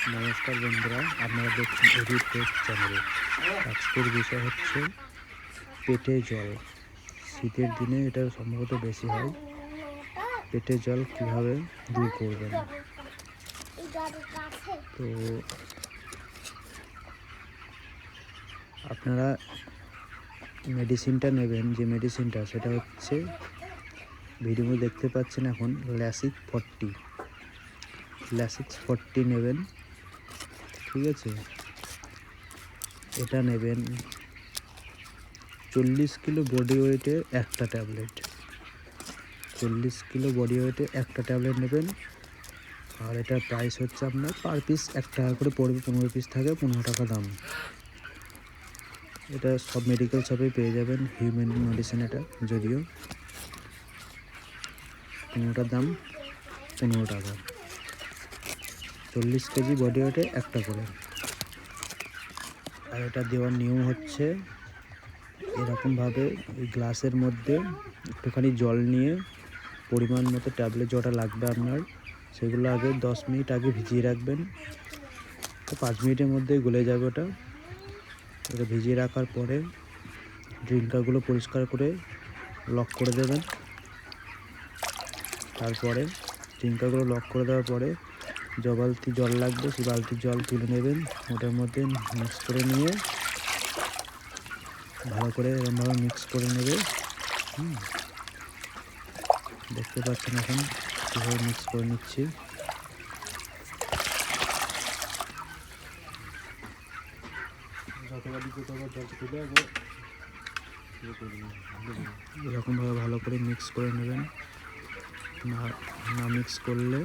আপনারা দেখছেন এডিট চ্যানেলে আজকের বিষয় হচ্ছে পেটে জল। শীতের দিনে এটা সম্ভবত বেশি হয়। পেটে জল কীভাবে দূর করবেন? তো আপনারা মেডিসিনটা নেবেন, যে মেডিসিনটা সেটা হচ্ছে ভিডিও দেখতে পাচ্ছেন এখন ল্যাসিক ফর্টি ল্যাসিক্স ফর্টি নেবেন। ঠিক আছে? এটা নেবেন চল্লিশ কিলো বডি ওয়েটের একটা ট্যাবলেট চল্লিশ কিলো বডি ওয়েটে একটা ট্যাবলেট নেবেন। আর এটার প্রাইস হচ্ছে আপনার পার পিস এক টাকা করে পড়বে, পনেরো পিস থাকে, পনেরো টাকা দাম। এটা সব মেডিকেল শপে পেয়ে যাবেন হিউম্যান মেডিসিন এটা যদিও। পনেরোটার দাম পনেরো টাকা। চল্লিশ কেজি বডি ওয়েটে একটা করে। আর এটা দেওয়ার নিয়ম হচ্ছে। এরকমভাবে ওই গ্লাসের মধ্যে একটুখানি জল নিয়ে পরিমাণ মতো ট্যাবলেট জটা লাগবে আপনার, সেগুলো আগে দশ মিনিট আগে ভিজিয়ে রাখবেন। তো পাঁচ মিনিটের মধ্যে গলে যাবে ওটা। ওটা ভিজিয়ে রাখার পরে ড্রিঙ্কারগুলো পরিষ্কার করে লক করে দেবেন। তারপরে ড্রিঙ্কারগুলো লক করে দেওয়ার পরে যে বালতি জল লাগবে, সেই বালতির জল তুলে নেবেন। ওটার মধ্যে মিক্স করে নিয়ে ভালো করে এরকমভাবে মিক্স করে নেবে। দেখতে পাচ্ছেন এখন কীভাবে মিক্স করে নিচ্ছি। এরকমভাবে ভালো করে মিক্স করে নেবেন। না মিক্স করলে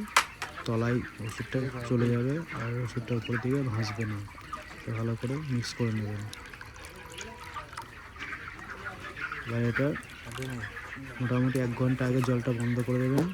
তলায় ওষুধটা চলে যাবে আর ওষুধটা উপর দিকে ভাসবে না। ভালো করে মিক্স করে নেবেন। এটা মোটামুটি এক ঘণ্টা আগে জলটা বন্ধ করে দেবেন।